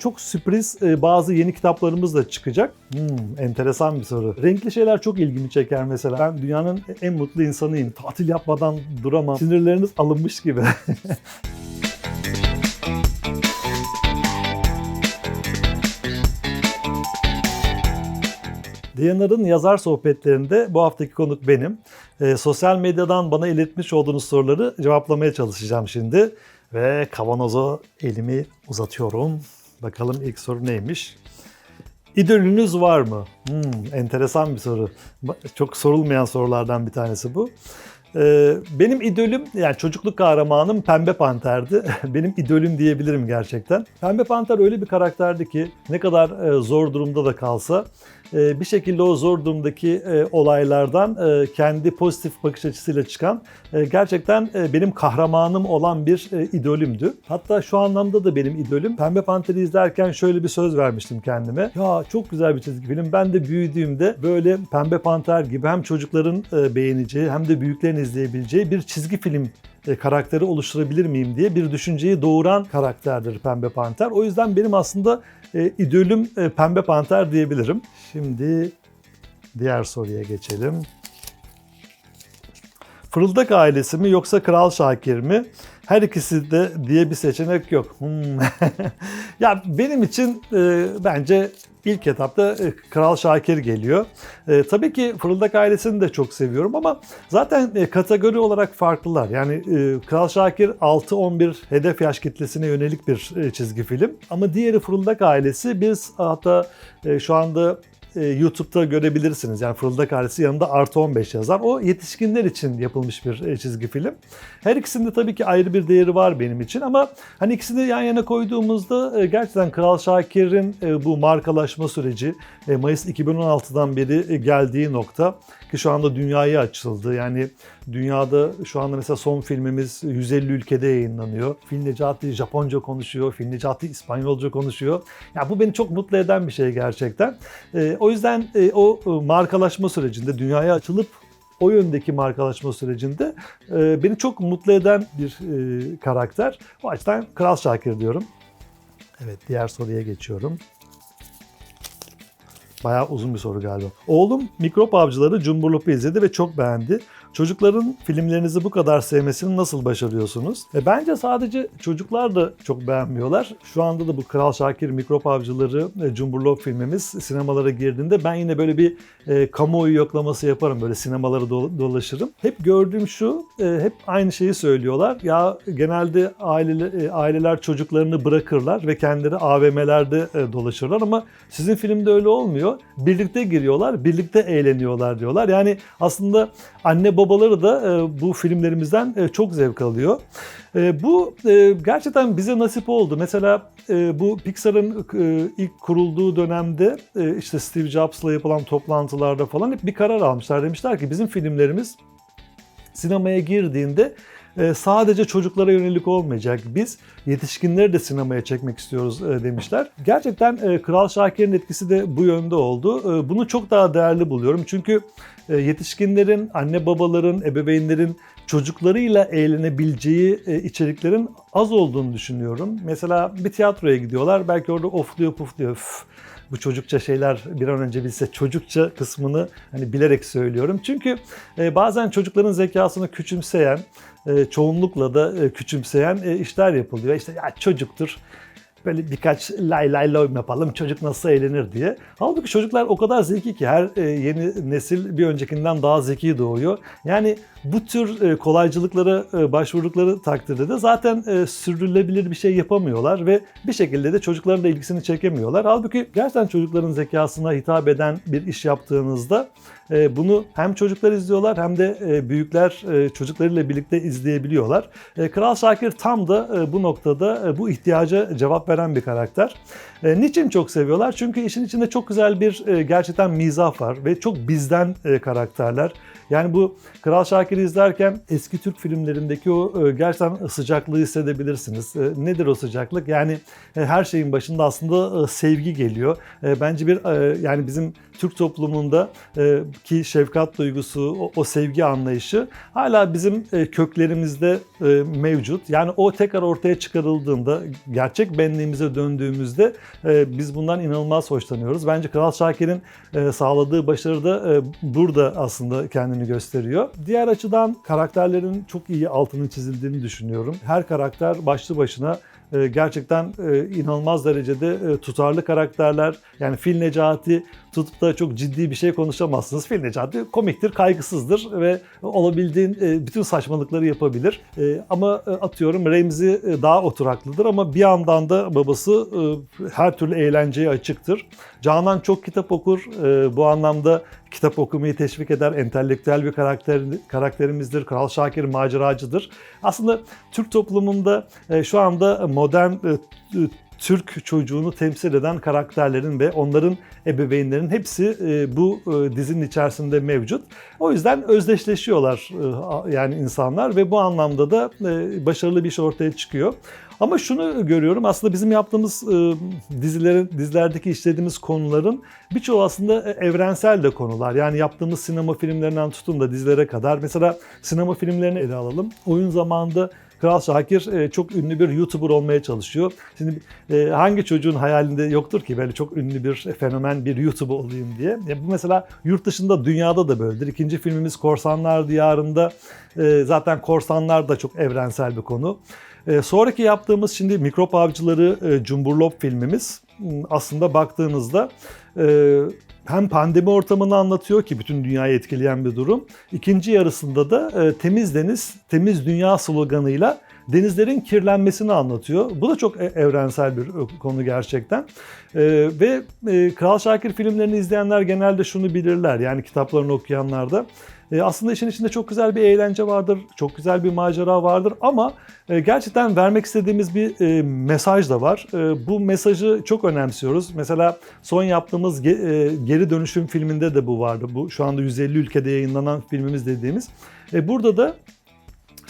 çok sürpriz e, bazı yeni kitaplarımız da çıkacak. Hmm, enteresan bir soru. Renkli şeyler çok ilgimi çeker mesela. Ben dünyanın en mutlu insanıyım. Tatil yapmadan duramam. Sinirleriniz alınmış gibi. Diyanar'ın yazar sohbetlerinde bu haftaki konuk benim. Ee, sosyal medyadan bana iletmiş olduğunuz soruları cevaplamaya çalışacağım şimdi. Ve kavanoza elimi uzatıyorum. Bakalım ilk soru neymiş? İdolünüz var mı? Hmm, enteresan bir soru. Çok sorulmayan sorulardan bir tanesi bu. Ee, benim idolüm, yani çocukluk kahramanım Pembe Panter'di. benim idolüm diyebilirim gerçekten. Pembe Panter öyle bir karakterdi ki ne kadar e, zor durumda da kalsa bir şekilde o zor durumdaki e, olaylardan e, kendi pozitif bakış açısıyla çıkan e, gerçekten benim kahramanım olan bir idolümdü. Hatta şu anlamda da benim idolüm. Pembe Panter'i izlerken şöyle bir söz vermiştim kendime. Ya çok güzel bir çizgi film. Ben de büyüdüğümde böyle Pembe Panter gibi hem çocukların beğeneceği hem de büyüklerin izleyebileceği bir çizgi film karakteri oluşturabilir miyim diye bir düşünceyi doğuran karakterdir Pembe Panter. O yüzden benim aslında e, idolüm e, Pembe Panter diyebilirim. Şimdi diğer soruya geçelim. Fırıldak ailesi mi yoksa Kral Şakir mi? Her ikisi de diye bir seçenek yok. Hmm. ya benim için e, bence ilk etapta e, Kral Şakir geliyor. E, tabii ki Fırıldak ailesini de çok seviyorum ama zaten e, kategori olarak farklılar. Yani e, Kral Şakir 6-11 hedef yaş kitlesine yönelik bir e, çizgi film. Ama diğeri Fırıldak ailesi biz hatta e, şu anda e, YouTube'da görebilirsiniz. Yani Fırıldak ailesi yanında artı 15 yazar. O yetişkinler için yapılmış bir e, çizgi film. Her ikisinde tabii ki ayrı bir değeri var benim için ama hani ikisini yan yana koyduğumuzda e, gerçekten Kral Şakir'in e, bu markalaşma süreci e, Mayıs 2016'dan beri e, geldiği nokta ki şu anda dünyaya açıldı. Yani dünyada şu anda mesela son filmimiz 150 ülkede yayınlanıyor. Film Necati Japonca konuşuyor, Film Necati İspanyolca konuşuyor. Ya bu beni çok mutlu eden bir şey gerçekten. E, o yüzden e, o e, markalaşma sürecinde dünyaya açılıp o yöndeki markalaşma sürecinde e, beni çok mutlu eden bir e, karakter. O açıdan Kral Şakir diyorum. Evet diğer soruya geçiyorum. Bayağı uzun bir soru galiba. Oğlum Mikrop Avcıları Cumburlop'u izledi ve çok beğendi. Çocukların filmlerinizi bu kadar sevmesini nasıl başarıyorsunuz? E bence sadece çocuklar da çok beğenmiyorlar. Şu anda da bu Kral Şakir Mikrop Avcıları e, Cumburlop filmimiz sinemalara girdiğinde ben yine böyle bir e, kamuoyu yoklaması yaparım. Böyle sinemaları do- dolaşırım. Hep gördüğüm şu, e, hep aynı şeyi söylüyorlar. Ya genelde aileler, e, aileler çocuklarını bırakırlar ve kendileri AVM'lerde e, dolaşırlar ama sizin filmde öyle olmuyor. Birlikte giriyorlar, birlikte eğleniyorlar diyorlar. Yani aslında anne babaları da e, bu filmlerimizden e, çok zevk alıyor. E, bu gerçekten bize nasip oldu. Mesela bu Pixar'ın ilk kurulduğu dönemde işte Steve Jobs'la yapılan toplantılarda falan hep bir karar almışlar. Demişler ki bizim filmlerimiz sinemaya girdiğinde sadece çocuklara yönelik olmayacak. Biz yetişkinleri de sinemaya çekmek istiyoruz e, demişler. Gerçekten e, Kral Şakir'in etkisi de bu yönde oldu. E, Bunu çok daha değerli buluyorum. Çünkü yetişkinlerin, anne babaların, ebeveynlerin çocuklarıyla eğlenebileceği içeriklerin az olduğunu düşünüyorum. Mesela bir tiyatroya gidiyorlar. Belki orada ofluyor pufluyor. Üf, bu çocukça şeyler bir an önce bilse çocukça kısmını hani bilerek söylüyorum. Çünkü e, bazen çocukların zekasını küçümseyen, e, çoğunlukla da e, küçümseyen işler yapılıyor. İşte ya çocuktur. Böyle birkaç lay lay lay yapalım çocuk nasıl eğlenir diye. Halbuki çocuklar o kadar zeki ki her e, yeni nesil bir öncekinden daha zeki doğuyor. Yani bu tür e, kolaycılıklara e, başvurdukları takdirde de zaten sürdürülebilir bir şey yapamıyorlar ve bir şekilde de çocukların da ilgisini çekemiyorlar. Halbuki gerçekten çocukların zekasına hitap eden bir iş yaptığınızda bunu hem çocuklar izliyorlar hem de e, büyükler e, çocuklarıyla birlikte izleyebiliyorlar. E, Kral Şakir tam da e, bu noktada e, bu ihtiyaca cevap veren bir karakter. E, niçin çok seviyorlar? Çünkü işin içinde çok güzel bir e, gerçekten mizah var ve çok bizden e, karakterler. Yani bu Kral Şakir'i izlerken eski Türk filmlerindeki o e, gerçekten sıcaklığı hissedebilirsiniz. E, Nedir o sıcaklık? Yani e, her şeyin başında aslında sevgi geliyor. Bence bir yani bizim Türk toplumunda ki şefkat duygusu, o, sevgi anlayışı hala bizim köklerimizde mevcut. Yani o tekrar ortaya çıkarıldığında, gerçek benliği benliğimize döndüğümüzde biz bundan inanılmaz hoşlanıyoruz. Bence Kral Şakir'in sağladığı başarı da burada aslında kendini gösteriyor. Diğer açıdan karakterlerin çok iyi altının çizildiğini düşünüyorum. Her karakter başlı başına e, gerçekten e, inanılmaz derecede e, tutarlı karakterler. Yani Fil Necati tutup da çok ciddi bir şey konuşamazsınız. Fil Necati komiktir, kaygısızdır ve olabildiğin e, bütün saçmalıkları yapabilir. E, Ama e, atıyorum Remzi daha oturaklıdır ama bir yandan da babası her türlü eğlenceye açıktır. Canan çok kitap okur. Bu anlamda kitap okumayı teşvik eder. Entelektüel bir karakter, karakterimizdir. Kral Şakir maceracıdır. Aslında Türk toplumunda şu anda modern Türk çocuğunu temsil eden karakterlerin ve onların ebeveynlerin hepsi e, bu e, dizinin içerisinde mevcut. O yüzden özdeşleşiyorlar e, yani insanlar ve bu anlamda da başarılı bir iş ortaya çıkıyor. Ama şunu görüyorum aslında bizim yaptığımız dizilerin dizilerdeki işlediğimiz konuların birçoğu aslında evrensel de konular. Yani yaptığımız sinema filmlerinden tutun da dizilere kadar. Mesela sinema filmlerini ele alalım. Oyun zamanında Kral Şakir e, çok ünlü bir YouTuber olmaya çalışıyor. Şimdi e, hangi çocuğun hayalinde yoktur ki böyle çok ünlü bir fenomen bir YouTuber olayım diye. Ya bu mesela yurt dışında dünyada da böyledir. İkinci filmimiz Korsanlar Diyarı'nda e, zaten korsanlar da çok evrensel bir konu. E, sonraki yaptığımız şimdi Mikrop Avcıları e, Cumburlop filmimiz m, aslında baktığınızda e, hem pandemi ortamını anlatıyor ki bütün dünyayı etkileyen bir durum. İkinci yarısında da e, temiz deniz, temiz dünya sloganıyla denizlerin kirlenmesini anlatıyor. Bu da çok e- evrensel bir e, konu gerçekten. E, ve e, Kral Şakir filmlerini izleyenler genelde şunu bilirler. Yani kitaplarını okuyanlar da. E, aslında işin içinde çok güzel bir eğlence vardır, çok güzel bir macera vardır ama e, gerçekten vermek istediğimiz bir e, mesaj da var. E, bu mesajı çok önemsiyoruz. Mesela son yaptığımız ge- e, geri dönüşüm filminde de bu vardı. Bu şu anda 150 ülkede yayınlanan filmimiz dediğimiz. E, burada da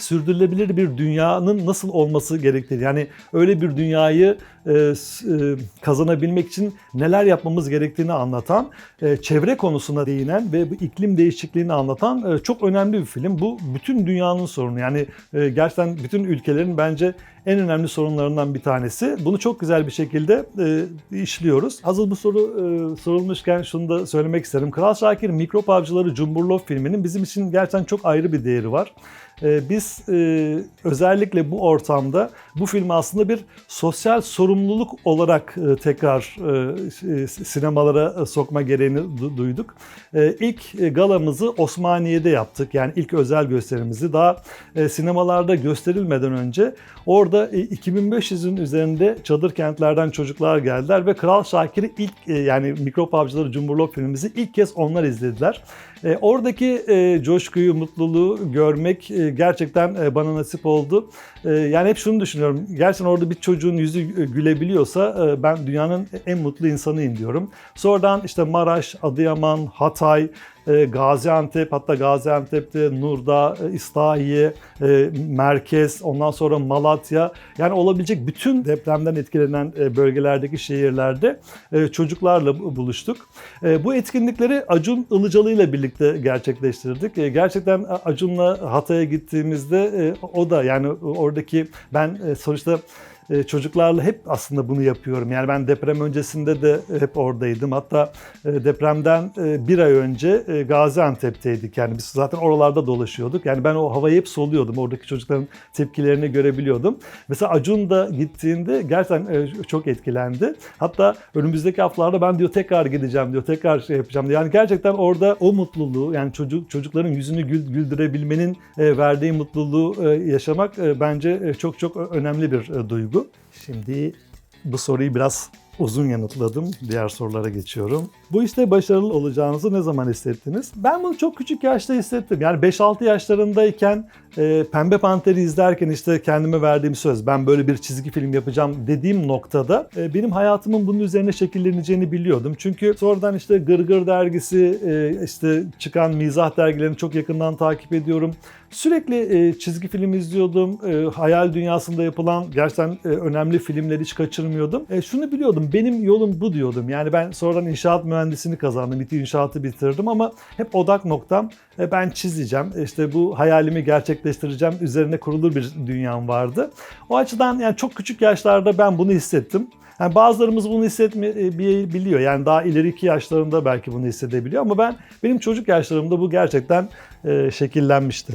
sürdürülebilir bir dünyanın nasıl olması gerektiği yani öyle bir dünyayı e, e, kazanabilmek için neler yapmamız gerektiğini anlatan, e, çevre konusuna değinen ve bu iklim değişikliğini anlatan e, çok önemli bir film. Bu bütün dünyanın sorunu. Yani e, gerçekten bütün ülkelerin bence en önemli sorunlarından bir tanesi. Bunu çok güzel bir şekilde e, işliyoruz. Hazır bu soru e, sorulmuşken şunu da söylemek isterim. Kral Şakir Mikrop Avcıları Cumburlov filminin bizim için gerçekten çok ayrı bir değeri var. E, biz e, özellikle bu ortamda bu filmi aslında bir sosyal sorumluluk olarak e, tekrar e, sinemalara sokma gereğini du- duyduk. İlk galamızı Osmaniye'de yaptık. Yani ilk özel gösterimizi daha sinemalarda gösterilmeden önce orada e, 2500'ün üzerinde çadır kentlerden çocuklar geldiler ve Kral Şakir'i ilk yani Mikrop Avcıları Cumburlop filmimizi ilk kez onlar izlediler. E, oradaki e, coşkuyu, mutluluğu görmek e, gerçekten e, bana nasip oldu. E, yani hep şunu düşünüyorum. Gerçekten orada bir çocuğun yüzü gülebiliyorsa e, ben dünyanın en mutlu insanıyım diyorum. Sonradan işte Maraş, Adıyaman, Hatay, Gaziantep hatta Gaziantep'te Nurda, e, İslahiye, e, Merkez, ondan sonra Malatya yani olabilecek bütün depremden etkilenen e, bölgelerdeki şehirlerde e, çocuklarla bu- buluştuk. E, Bu etkinlikleri Acun Ilıcalı ile birlikte gerçekleştirdik. E, Gerçekten Acun'la Hatay'a gittiğimizde e, o da yani oradaki ben e, sonuçta e, çocuklarla hep aslında bunu yapıyorum. Yani ben deprem öncesinde de hep oradaydım. Hatta e, depremden e, bir ay önce Gaziantep'teydik. Yani biz zaten oralarda dolaşıyorduk. Yani ben o havayı hep soluyordum. Oradaki çocukların tepkilerini görebiliyordum. Mesela Acun da gittiğinde gerçekten çok etkilendi. Hatta önümüzdeki haftalarda ben diyor tekrar gideceğim diyor. Tekrar şey yapacağım diyor. Yani gerçekten orada o mutluluğu yani çocuk çocukların yüzünü gül- güldürebilmenin verdiği mutluluğu yaşamak bence çok çok önemli bir duygu. Şimdi bu soruyu biraz uzun yanıtladım. Diğer sorulara geçiyorum. Bu işte başarılı olacağınızı ne zaman hissettiniz? Ben bunu çok küçük yaşta hissettim. Yani 5-6 yaşlarındayken e, Pembe Panter'i izlerken işte kendime verdiğim söz ben böyle bir çizgi film yapacağım dediğim noktada e, benim hayatımın bunun üzerine şekilleneceğini biliyordum. Çünkü sonradan işte Gırgır dergisi e, işte çıkan mizah dergilerini çok yakından takip ediyorum. Sürekli e, çizgi film izliyordum. E, hayal dünyasında yapılan gerçekten e, önemli filmleri hiç kaçırmıyordum. E, şunu biliyordum. Benim yolum bu diyordum. Yani ben sonradan inşaat mühendisliğini kazandım. İTÜ inşaatı bitirdim ama hep odak noktam e, ben çizeceğim. İşte bu hayalimi gerçekleştireceğim. Üzerine kurulu bir dünyam vardı. O açıdan yani çok küçük yaşlarda ben bunu hissettim. Yani bazılarımız bunu hissetmeyebiliyor. Yani daha ileriki yaşlarında belki bunu hissedebiliyor ama ben benim çocuk yaşlarımda bu gerçekten e, şekillenmişti.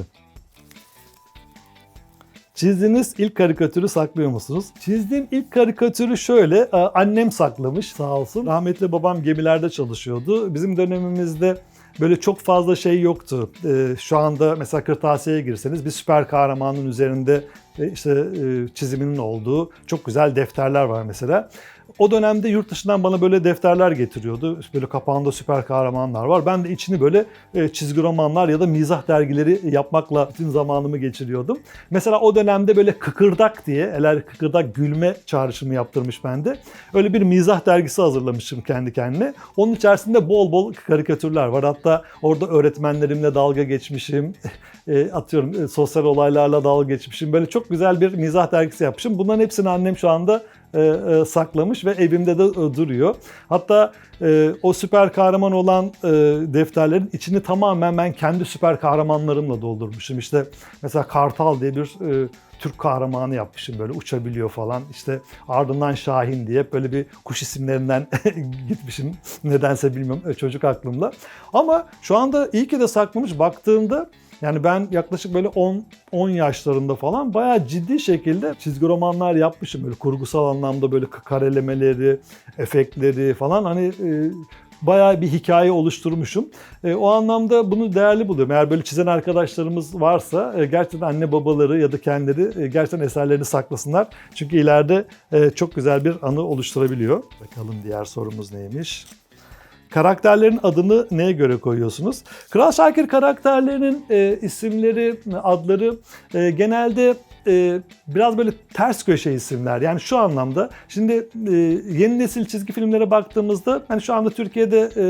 Çizdiğiniz ilk karikatürü saklıyor musunuz? Çizdiğim ilk karikatürü şöyle, e, annem saklamış sağ olsun. Rahmetli babam gemilerde çalışıyordu. Bizim dönemimizde böyle çok fazla şey yoktu. E, Şu anda mesela kırtasiyeye girseniz bir süper kahramanın üzerinde e, işte çiziminin olduğu çok güzel defterler var mesela. O dönemde yurt dışından bana böyle defterler getiriyordu. Böyle kapağında süper kahramanlar var. Ben de içini böyle e, çizgi romanlar ya da mizah dergileri yapmakla bütün zamanımı geçiriyordum. Mesela o dönemde böyle Kıkırdak diye, Eler Kıkırdak gülme çağrışımı yaptırmış bende. Öyle bir mizah dergisi hazırlamışım kendi kendime. Onun içerisinde bol bol karikatürler var. Hatta orada öğretmenlerimle dalga geçmişim. E, atıyorum e, sosyal olaylarla dalga geçmişim. Böyle çok güzel bir mizah dergisi yapmışım. Bunların hepsini annem şu anda e, e, saklamış ve evimde de e, duruyor. Hatta e, o süper kahraman olan e, defterlerin içini tamamen ben kendi süper kahramanlarımla doldurmuşum. İşte mesela Kartal diye bir e, Türk kahramanı yapmışım böyle uçabiliyor falan. İşte ardından Şahin diye böyle bir kuş isimlerinden gitmişim. Nedense bilmiyorum e, çocuk aklımda. Ama şu anda iyi ki de saklamış baktığımda yani ben yaklaşık böyle 10 10 yaşlarında falan bayağı ciddi şekilde çizgi romanlar yapmışım. Böyle kurgusal anlamda böyle karelemeleri, efektleri falan hani e, bayağı bir hikaye oluşturmuşum. E, o anlamda bunu değerli buluyorum. Eğer böyle çizen arkadaşlarımız varsa e, gerçekten anne babaları ya da kendileri e, gerçekten eserlerini saklasınlar. Çünkü ileride e, çok güzel bir anı oluşturabiliyor. Bakalım diğer sorumuz neymiş? Karakterlerin adını neye göre koyuyorsunuz? Kral Şakir karakterlerinin e, isimleri, adları e, genelde e, biraz böyle ters köşe isimler. Yani şu anlamda şimdi e, yeni nesil çizgi filmlere baktığımızda hani şu anda Türkiye'de e,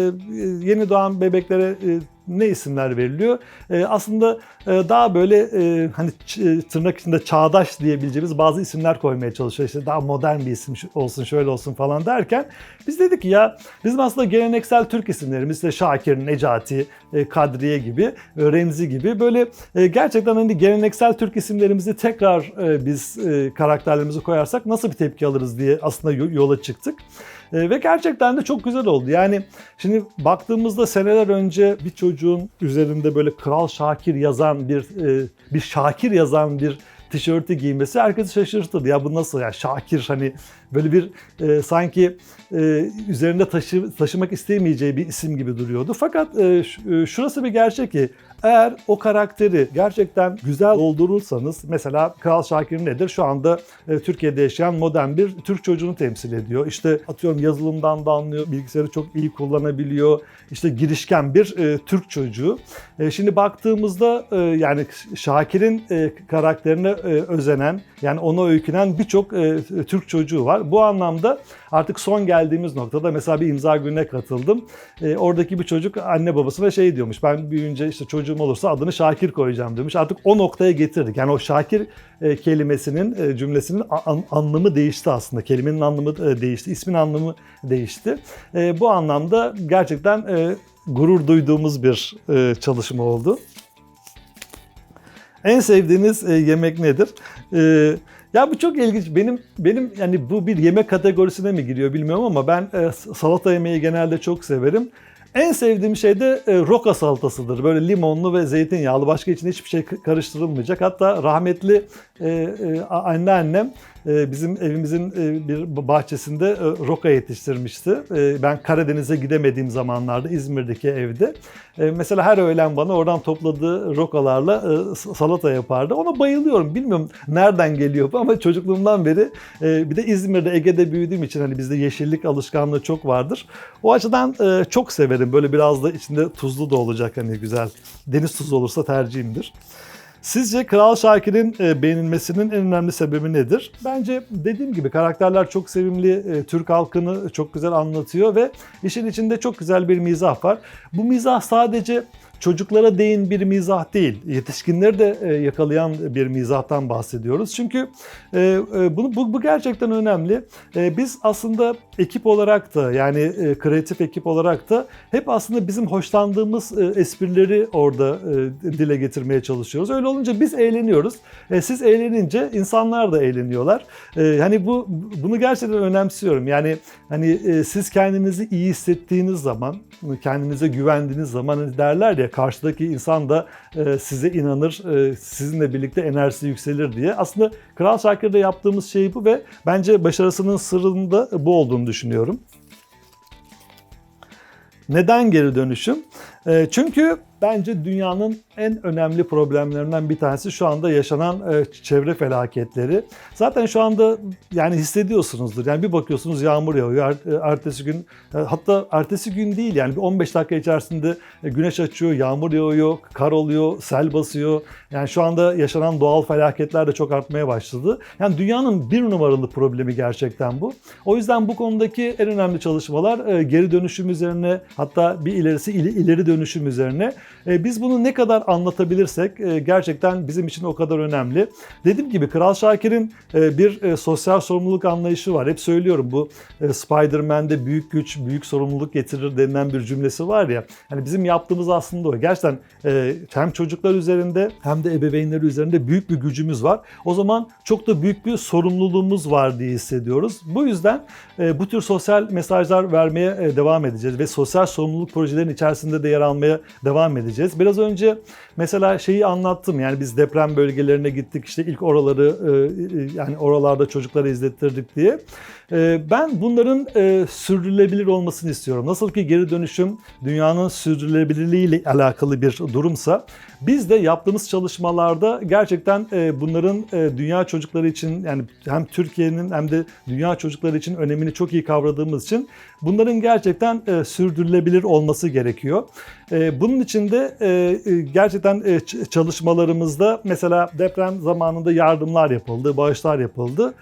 yeni doğan bebeklere e, ne isimler veriliyor? E, aslında e, daha böyle e, hani ç- tırnak içinde çağdaş diyebileceğimiz bazı isimler koymaya çalışıyor. İşte daha modern bir isim olsun, şöyle olsun falan derken biz dedik ki ya bizim aslında geleneksel Türk isimlerimiz işte Şakir, Necati, e, Kadriye gibi, e, Remzi gibi böyle e, gerçekten hani geleneksel Türk isimlerimizi tekrar e, biz e, karakterlerimizi koyarsak nasıl bir tepki alırız diye aslında yo- yola çıktık. E, ve gerçekten de çok güzel oldu. Yani şimdi baktığımızda seneler önce bir çocuğun üzerinde böyle Kral Şakir yazan bir e, bir Şakir yazan bir tişörtü giymesi herkesi şaşırtırdı. Ya bu nasıl ya Şakir hani böyle bir e, sanki e, üzerinde taşı, taşımak istemeyeceği bir isim gibi duruyordu. Fakat e, e, şurası bir gerçek ki eğer o karakteri gerçekten güzel doldurursanız mesela Kral Şakir nedir? Şu anda e, Türkiye'de yaşayan modern bir Türk çocuğunu temsil ediyor. İşte atıyorum yazılımdan da anlıyor, bilgisayarı çok iyi kullanabiliyor. İşte girişken bir e, Türk çocuğu. E, şimdi baktığımızda e, yani Şakir'in e, karakterine e, özenen yani ona öykünen birçok e, Türk çocuğu var. Bu anlamda artık son geldiğimiz noktada mesela bir imza gününe katıldım. E, oradaki bir çocuk anne babasına şey diyormuş. Ben büyüyünce işte çocuğum olursa adını Şakir koyacağım demiş. Artık o noktaya getirdik. Yani o Şakir e, kelimesinin e, cümlesinin an- anlamı değişti aslında. Kelimenin anlamı e, değişti. ismin anlamı değişti. E, bu anlamda gerçekten e, gurur duyduğumuz bir e, çalışma oldu. En sevdiğiniz e, yemek nedir? E, ya bu çok ilginç. Benim benim yani bu bir yemek kategorisine mi giriyor bilmiyorum ama ben e, salata yemeyi genelde çok severim. En sevdiğim şey de e, roka salatasıdır. Böyle limonlu ve zeytinyağlı. Başka içinde hiçbir şey karıştırılmayacak. Hatta rahmetli e, e, anneannem e, bizim evimizin e, bir bahçesinde e, roka yetiştirmişti. E, ben Karadeniz'e gidemediğim zamanlarda İzmir'deki evde. E, mesela her öğlen bana oradan topladığı rokalarla e, salata yapardı. Ona bayılıyorum. Bilmiyorum nereden geliyor ama çocukluğumdan beri e, bir de İzmir'de Ege'de büyüdüğüm için hani bizde yeşillik alışkanlığı çok vardır. O açıdan e, çok severim. Böyle biraz da içinde tuzlu da olacak hani güzel. Deniz tuzu olursa tercihimdir. Sizce Kral Şakir'in e, beğenilmesinin en önemli sebebi nedir? Bence dediğim gibi karakterler çok sevimli, e, Türk halkını çok güzel anlatıyor ve işin içinde çok güzel bir mizah var. Bu mizah sadece çocuklara değin bir mizah değil. Yetişkinleri de e, yakalayan bir mizahtan bahsediyoruz. Çünkü e, e, bunu bu, bu gerçekten önemli. Biz aslında ekip olarak da yani kreatif ekip olarak da hep aslında bizim hoşlandığımız esprileri orada dile getirmeye çalışıyoruz. Öyle olunca biz eğleniyoruz. Siz eğlenince insanlar da eğleniyorlar. Hani bu bunu gerçekten önemsiyorum. Yani hani siz kendinizi iyi hissettiğiniz zaman, kendinize güvendiğiniz zaman hani derler ya karşıdaki insan da e, size inanır, e, sizinle birlikte enerjisi yükselir diye. Aslında Kral Şakir'de yaptığımız şey bu ve bence başarısının sırrında bu olduğunu düşünüyorum. Neden geri dönüşüm? E, çünkü bence dünyanın en önemli problemlerinden bir tanesi şu anda yaşanan e, çevre felaketleri. Zaten şu anda yani hissediyorsunuzdur. Yani bir bakıyorsunuz yağmur yağıyor. E, Ertesi gün e, hatta ertesi gün değil yani bir 15 dakika içerisinde güneş açıyor, yağmur yağıyor, kar oluyor, sel basıyor. Yani şu anda yaşanan doğal felaketler de çok artmaya başladı. Yani dünyanın bir numaralı problemi gerçekten bu. O yüzden bu konudaki en önemli çalışmalar geri dönüşüm üzerine hatta bir ilerisi ileri dönüşüm üzerine. E, Biz bunu ne kadar anlatabilirsek e, gerçekten bizim için o kadar önemli. Dediğim gibi Kral Şakir'in e, bir sosyal sorumluluk anlayışı var. Hep söylüyorum bu Spider-Man'de büyük güç büyük sorumluluk getirir denilen bir cümlesi var ya. Hani bizim yaptığımız aslında o. Gerçekten hem çocuklar üzerinde hem de ebeveynler üzerinde büyük bir gücümüz var. O zaman çok da büyük bir sorumluluğumuz var diye hissediyoruz. Bu yüzden bu tür sosyal mesajlar vermeye devam edeceğiz ve sosyal sorumluluk projelerinin içerisinde de yer almaya devam edeceğiz. Biraz önce mesela şeyi anlattım yani biz deprem bölgelerine gittik işte ilk oraları e, e, yani oralarda çocuklara izlettirdik diye. E, Ben bunların sürdürülebilir olmasını istiyorum. Nasıl ki geri dönüşüm dünyanın sürdürülebilirliği ile alakalı bir durumsa biz de yaptığımız çalışmalarda gerçekten e, bunların e, dünya çocukları için yani hem Türkiye'nin hem de dünya çocukları için önemini çok iyi kavradığımız için bunların gerçekten e, sürdürülebilir olması gerekiyor. Bunun için de gerçekten çalışmalarımızda mesela deprem zamanında yardımlar yapıldı, bağışlar yapıldı.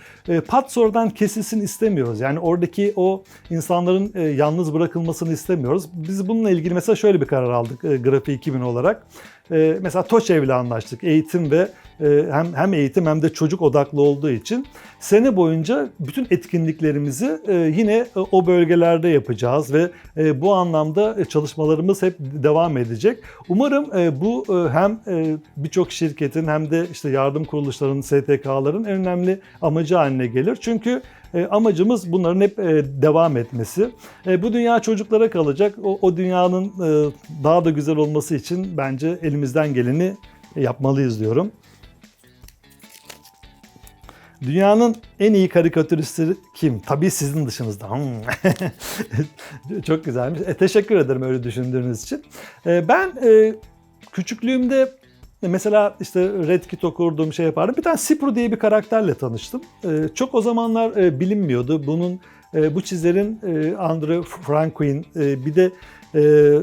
Pat sonradan kesilsin istemiyoruz. Yani oradaki o insanların yalnız bırakılmasını istemiyoruz. Biz bununla ilgili mesela şöyle bir karar aldık Grafi 2000 olarak. E, mesela TOÇEV ile anlaştık. Eğitim ve e, hem hem eğitim hem de çocuk odaklı olduğu için sene boyunca bütün etkinliklerimizi e, yine e, o bölgelerde yapacağız ve e, bu anlamda e, çalışmalarımız hep devam edecek. Umarım e, bu e, hem e, birçok şirketin hem de işte yardım kuruluşlarının, STK'ların en önemli amacı haline gelir. Çünkü e, amacımız bunların hep e, devam etmesi. E, bu dünya çocuklara kalacak. O, o dünyanın daha da güzel olması için bence elimizden geleni yapmalıyız diyorum. Dünyanın en iyi karikatüristi kim? Tabii sizin dışınızda. Hmm. Çok güzelmiş. E, teşekkür ederim öyle düşündüğünüz için. E, ben e, küçüklüğümde Mesela işte Red Kit okurdum, şey yapardım. Bir tane Sipru diye bir karakterle tanıştım. Ee, çok o zamanlar e, bilinmiyordu. Bunun e, bu çizerin e, Andre Franquin bir de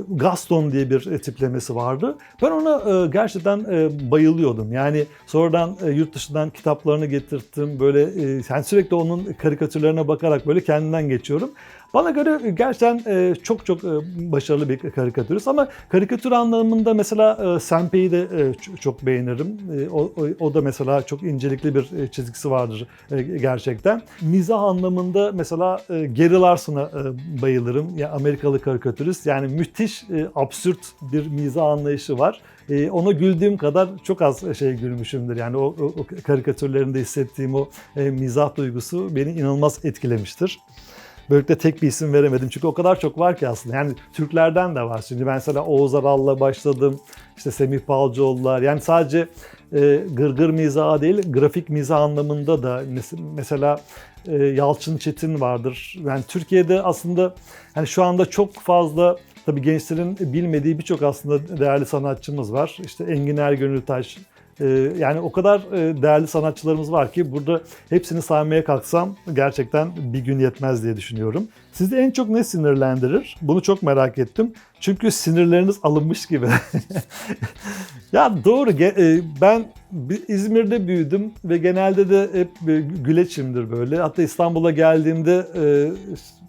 Gaston diye bir tiplemesi vardı. Ben ona gerçekten bayılıyordum. Yani sonradan yurt dışından kitaplarını getirttim. Böyle yani sürekli onun karikatürlerine bakarak böyle kendimden geçiyorum. Bana göre gerçekten e, çok çok e, başarılı bir karikatürist ama karikatür anlamında mesela e, Senpei'yi de e, çok beğenirim. E, o, o, da mesela çok incelikli bir e, çizgisi vardır e, gerçekten. Mizah anlamında mesela e, Gary Larson'a e, bayılırım. Ya Amerikalı karikatürist. Yani müthiş e, absürt bir mizah anlayışı var. E, ona güldüğüm kadar çok az şey gülmüşümdür. Yani o, o, o karikatürlerinde hissettiğim o e, mizah duygusu beni inanılmaz etkilemiştir. Böylelikle tek bir isim veremedim çünkü o kadar çok var ki aslında. Yani Türklerden de var. Şimdi ben mesela Oğuz Aral'la başladım. İşte Semih Balcıoğullar. Yani sadece e, gırgır mizahı değil, grafik mizah anlamında da mes- mesela e, Yalçın Çetin vardır. Yani Türkiye'de aslında hani şu anda çok fazla tabii gençlerin bilmediği birçok aslında değerli sanatçımız var. İşte Engin Ergönültaş, ee, yani o kadar e, değerli sanatçılarımız var ki burada hepsini saymaya kalksam gerçekten bir gün yetmez diye düşünüyorum. Sizi en çok ne sinirlendirir? Bunu çok merak ettim. Çünkü sinirleriniz alınmış gibi. ya doğru. e, Ben İzmir'de büyüdüm ve genelde de hep e, güleçimdir böyle. Hatta İstanbul'a geldiğimde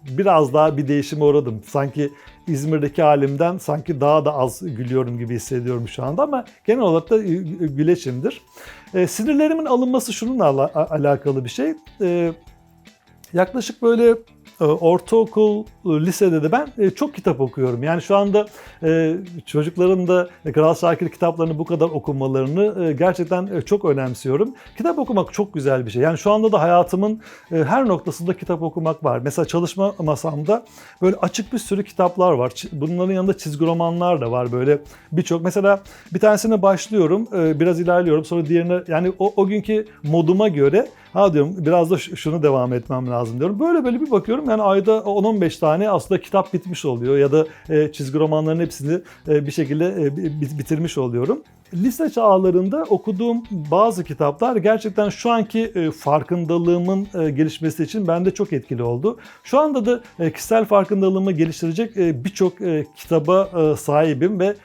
biraz daha bir değişime uğradım. Sanki İzmir'deki halimden sanki daha da az gülüyorum gibi hissediyorum şu anda ama genel olarak da güleçimdir. E, sinirlerimin alınması şununla ala- alakalı bir şey. E, yaklaşık böyle ortaokul, e, lisede de ben e, çok kitap okuyorum. Yani şu anda e, çocukların da Kral Şakir kitaplarını bu kadar okumalarını gerçekten çok önemsiyorum. Kitap okumak çok güzel bir şey. Yani şu anda da hayatımın her noktasında kitap okumak var. Mesela çalışma masamda böyle açık bir sürü kitaplar var. Bunların yanında çizgi romanlar da var böyle birçok. Mesela bir tanesine başlıyorum, biraz ilerliyorum. Sonra diğerine yani o, o günkü moduma göre ha diyorum biraz da şunu devam etmem lazım diyorum. Böyle böyle bir bakıyorum yani ayda 10-15 tane aslında kitap bitmiş oluyor ya da e, çizgi romanların hepsini e, bir şekilde e, bi- bitirmiş oluyorum. Lise çağlarında okuduğum bazı kitaplar gerçekten şu anki e, farkındalığımın e, gelişmesi için bende çok etkili oldu. Şu anda da e, kişisel farkındalığımı geliştirecek birçok kitaba sahibim ve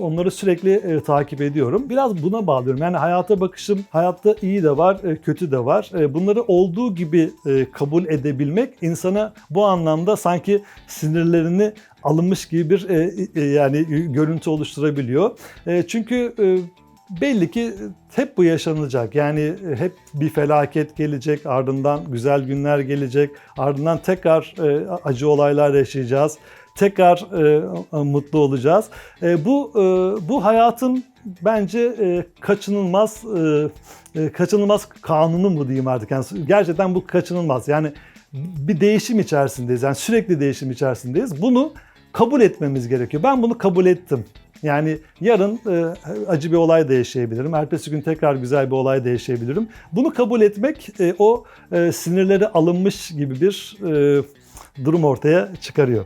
onları sürekli takip ediyorum. Biraz buna bağlıyorum. Yani hayata bakışım, hayatta iyi de var, kötü de var. Bunları olduğu gibi kabul edebilmek insana bu anlamda sanki sinirlerini alınmış gibi bir e, e, yani görüntü oluşturabiliyor. E, çünkü e, belli ki hep bu yaşanacak. Yani e, hep bir felaket gelecek, ardından güzel günler gelecek, ardından tekrar e, acı olaylar yaşayacağız. Tekrar e, mutlu olacağız. E, bu e, bu hayatın bence e, kaçınılmaz e, e, kaçınılmaz kanunu mu diyeyim artık. Yani gerçekten bu kaçınılmaz. Yani bir değişim içerisindeyiz. Yani sürekli değişim içerisindeyiz. Bunu kabul etmemiz gerekiyor. Ben bunu kabul ettim. Yani yarın e, acı bir olay da yaşayabilirim. Ertesi gün tekrar güzel bir olay da yaşayabilirim. Bunu kabul etmek e, o e, sinirleri alınmış gibi bir e, durum ortaya çıkarıyor.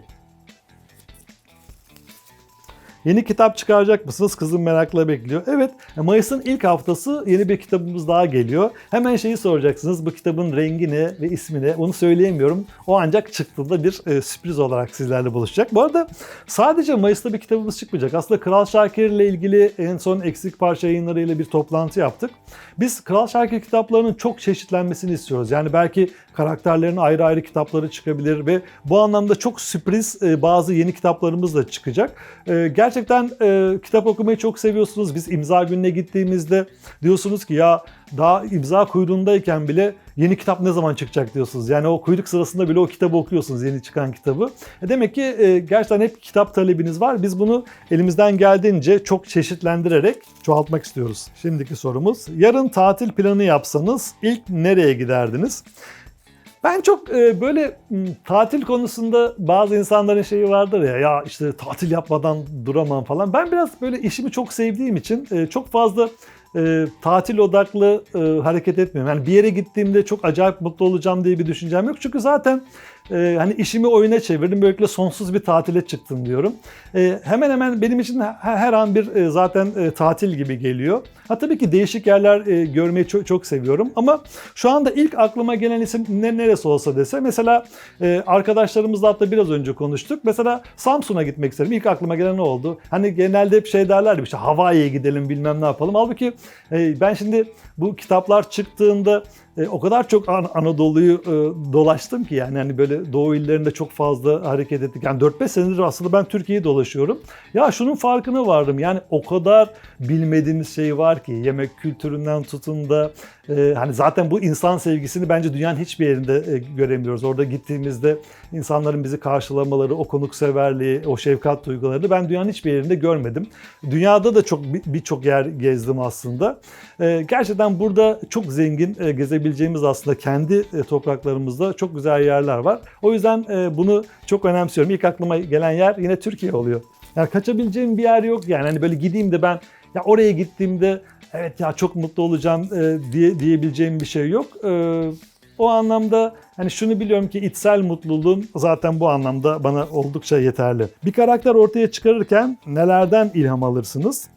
Yeni kitap çıkaracak mısınız? Kızım merakla bekliyor. Evet, Mayıs'ın ilk haftası yeni bir kitabımız daha geliyor. Hemen şeyi soracaksınız. Bu kitabın rengi ne ve ismi ne? Onu söyleyemiyorum. O ancak çıktığında bir e, sürpriz olarak sizlerle buluşacak. Bu arada sadece Mayıs'ta bir kitabımız çıkmayacak. Aslında Kral Şakir ile ilgili en son eksik parça yayınlarıyla bir toplantı yaptık. Biz Kral Şakir kitaplarının çok çeşitlenmesini istiyoruz. Yani belki karakterlerin ayrı ayrı kitapları çıkabilir ve bu anlamda çok sürpriz e, bazı yeni kitaplarımız da çıkacak. E, gerçekten e, kitap okumayı çok seviyorsunuz. Biz imza gününe gittiğimizde diyorsunuz ki ya daha imza kuyruğundayken bile yeni kitap ne zaman çıkacak diyorsunuz. Yani o kuyruk sırasında bile o kitabı okuyorsunuz yeni çıkan kitabı. E demek ki e, gerçekten hep kitap talebiniz var. Biz bunu elimizden geldiğince çok çeşitlendirerek çoğaltmak istiyoruz. Şimdiki sorumuz yarın tatil planı yapsanız ilk nereye giderdiniz? Ben çok e, böyle tatil konusunda bazı insanların şeyi vardır ya ya işte tatil yapmadan duramam falan. Ben biraz böyle işimi çok sevdiğim için e, çok fazla e, tatil odaklı e, hareket etmiyorum. Yani bir yere gittiğimde çok acayip mutlu olacağım diye bir düşüncem yok. Çünkü zaten e, hani işimi oyuna çevirdim. Böylelikle sonsuz bir tatile çıktım diyorum. E, hemen hemen benim için her, her an bir e, zaten e, tatil gibi geliyor. Ha tabii ki değişik yerler e, görmeyi çok, çok seviyorum. Ama şu anda ilk aklıma gelen isim ne neresi olsa dese mesela e, arkadaşlarımızla hatta biraz önce konuştuk. Mesela Samsun'a gitmek isterim. İlk aklıma gelen ne oldu? Hani genelde hep şey derlerdi işte Hawaii'ye gidelim bilmem ne yapalım. Halbuki e, ben şimdi bu kitaplar çıktığında e, o kadar çok An- Anadolu'yu e, dolaştım ki yani hani böyle Doğu illerinde çok fazla hareket ettik. Yani 4-5 senedir aslında ben Türkiye'yi dolaşıyorum. Ya şunun farkına vardım. Yani o kadar bilmediğimiz şey var ki yemek kültüründen tutun da e, hani zaten bu insan sevgisini bence dünyanın hiçbir yerinde e, göremiyoruz. Orada gittiğimizde insanların bizi karşılamaları, o konukseverliği, o şefkat duygularını ben dünyanın hiçbir yerinde görmedim. Dünyada da çok bir- birçok yer gezdim aslında. E, gerçekten burada çok zengin e, gezebileceğimiz aslında kendi e, topraklarımızda çok güzel yerler var. O yüzden e, bunu çok önemsiyorum. İlk aklıma gelen yer yine Türkiye oluyor. Yani kaçabileceğim bir yer yok yani. Hani böyle gideyim de ben ya oraya gittiğimde evet ya çok mutlu olacağım e, diye diyebileceğim bir şey yok. O anlamda hani şunu biliyorum ki içsel mutluluğum zaten bu anlamda bana oldukça yeterli. Bir karakter ortaya çıkarırken nelerden ilham alırsınız?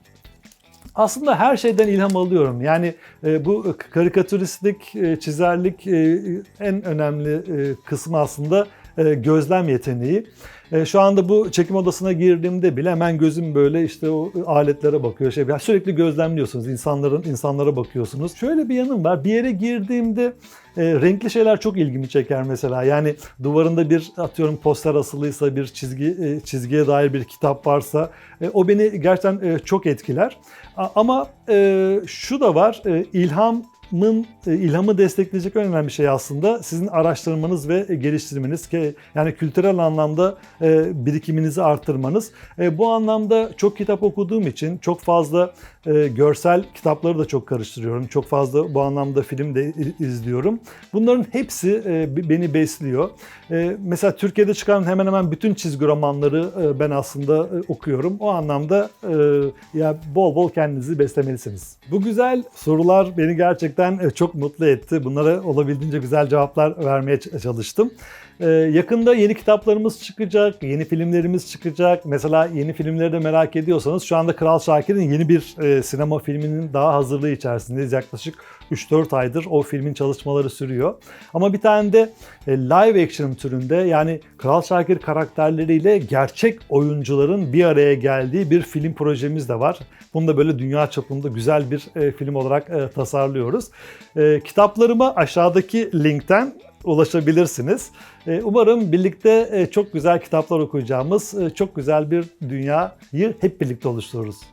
Aslında her şeyden ilham alıyorum. Yani e, bu karikatüristlik, e, çizerlik e, en önemli e, kısmı aslında e, gözlem yeteneği. E, Şu anda bu çekim odasına girdiğimde bile hemen gözüm böyle işte o aletlere bakıyor. Şey, yani sürekli gözlemliyorsunuz. insanların insanlara bakıyorsunuz. Şöyle bir yanım var. Bir yere girdiğimde e, renkli şeyler çok ilgimi çeker mesela. Yani duvarında bir atıyorum poster asılıysa, bir çizgi e, çizgiye dair bir kitap varsa e, o beni gerçekten e, çok etkiler. A- Ama e, şu da var. E, ilham ilhamın e, ilhamı destekleyecek en önemli şey aslında sizin araştırmanız ve geliştirmeniz ki yani kültürel anlamda e, birikiminizi arttırmanız. E, bu anlamda çok kitap okuduğum için çok fazla görsel kitapları da çok karıştırıyorum. Çok fazla bu anlamda film de izliyorum. Bunların hepsi beni besliyor. Mesela Türkiye'de çıkan hemen hemen bütün çizgi romanları ben aslında okuyorum. O anlamda ya bol bol kendinizi beslemelisiniz. Bu güzel sorular beni gerçekten e, çok mutlu etti. Bunlara olabildiğince güzel cevaplar vermeye çalıştım. Ee, yakında yeni kitaplarımız çıkacak, yeni filmlerimiz çıkacak. Mesela yeni filmleri de merak ediyorsanız şu anda Kral Şakir'in yeni bir e, sinema filminin daha hazırlığı içerisindeyiz. Yaklaşık 3-4 aydır o filmin çalışmaları sürüyor. Ama bir tane de e, live action türünde yani Kral Şakir karakterleriyle gerçek oyuncuların bir araya geldiği bir film projemiz de var. Bunu da böyle dünya çapında güzel bir e, film olarak e, tasarlıyoruz. Kitaplarıma aşağıdaki linkten ulaşabilirsiniz. Umarım birlikte çok güzel kitaplar okuyacağımız, çok güzel bir dünyayı hep birlikte oluştururuz.